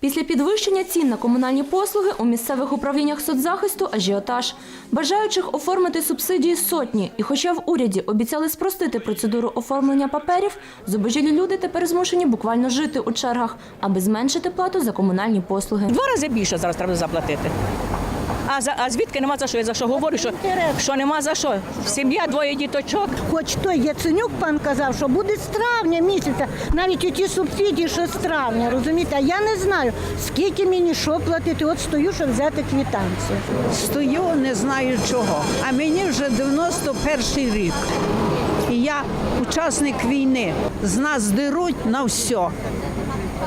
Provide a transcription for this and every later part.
Після підвищення цін на комунальні послуги у місцевих управліннях соцзахисту ажіотаж. Бажаючих оформити субсидії сотні. І хоча в уряді обіцяли спростити процедуру оформлення паперів, зубожілі люди тепер змушені буквально жити у чергах, аби зменшити плату за комунальні послуги. Два рази більше зараз треба заплатити. А, за, а звідки нема за що? Я за що говорю, що, що нема за що. Сім'я, двоє діточок. Хоч той Яценюк пан казав, що буде з травня місяця, навіть оті субсидії, що з травня, розумієте? А я не знаю, скільки мені що платити. От стою, щоб взяти квітанцію. Стою, не знаю чого. А мені вже 91 рік. І я учасник війни. З нас деруть на все.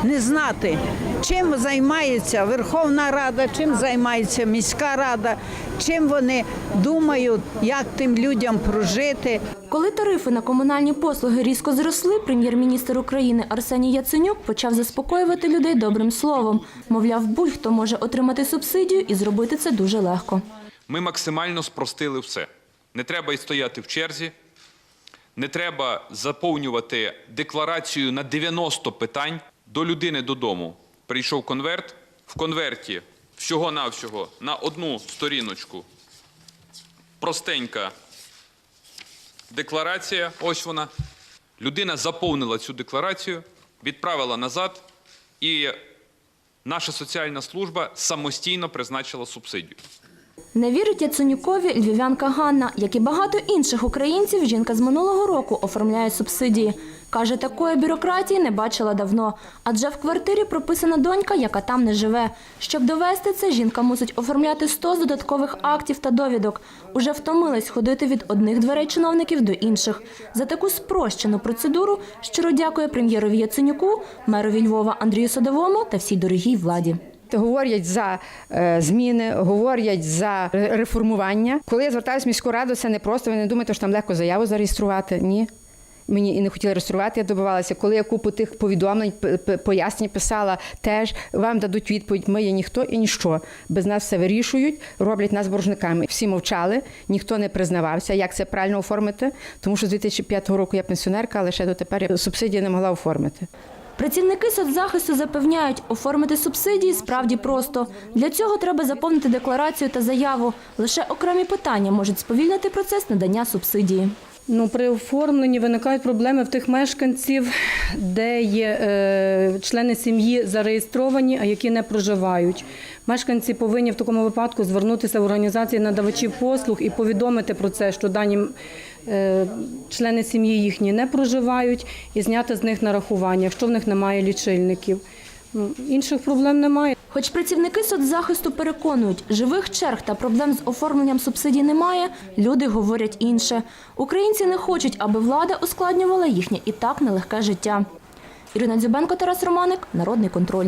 Не знати, чим займається Верховна Рада, чим займається міська рада, чим вони думають, як тим людям прожити. Коли тарифи на комунальні послуги різко зросли, прем'єр-міністр України Арсеній Яценюк почав заспокоювати людей добрим словом. Мовляв, будь-хто може отримати субсидію і зробити це дуже легко. Ми максимально спростили все. Не треба й стояти в черзі, не треба заповнювати декларацію на 90 питань. До людини додому прийшов конверт. В конверті всього-навсього на одну сторіночку простенька декларація. Ось вона. Людина заповнила цю декларацію, відправила назад, і наша соціальна служба самостійно призначила субсидію. Не вірить Яценюкові львів'янка Ганна, як і багато інших українців, жінка з минулого року оформляє субсидії. Каже, такої бюрократії не бачила давно, адже в квартирі прописана донька, яка там не живе. Щоб довести це, жінка мусить оформляти 100 додаткових актів та довідок. Уже втомилась ходити від одних дверей чиновників до інших. За таку спрощену процедуру щиро дякує прем'єрові Яценюку, мерові Львова Андрію Садовому та всій дорогій владі. Говорять за е, зміни, говорять за реформування. Коли я звертаюся в міську раду, це не просто. Ви не думаєте, що там легко заяву зареєструвати? Ні. Мені і не хотіли реєструвати, я добивалася. Коли я купу тих повідомлень, пояснень писала, теж вам дадуть відповідь. Ми є ніхто і ніщо. Без нас все вирішують, роблять нас боржниками. Всі мовчали, ніхто не признавався, як це правильно оформити. Тому що з 2005 року я пенсіонерка, але ще дотепер субсидії не могла оформити. Працівники соцзахисту запевняють, оформити субсидії справді просто. Для цього треба заповнити декларацію та заяву. Лише окремі питання можуть сповільнити процес надання субсидії. Ну, при оформленні виникають проблеми в тих мешканців, де є е, члени сім'ї зареєстровані, а які не проживають. Мешканці повинні в такому випадку звернутися в організації надавачів послуг і повідомити про це, що дані члени сім'ї їхні не проживають, і зняти з них нарахування, якщо в них немає лічильників. Ну, інших проблем немає. Хоч працівники соцзахисту переконують, живих черг та проблем з оформленням субсидій немає, люди говорять інше. Українці не хочуть, аби влада ускладнювала їхнє і так нелегке життя. Ірина Дзюбенко, Тарас Романик, Народний контроль.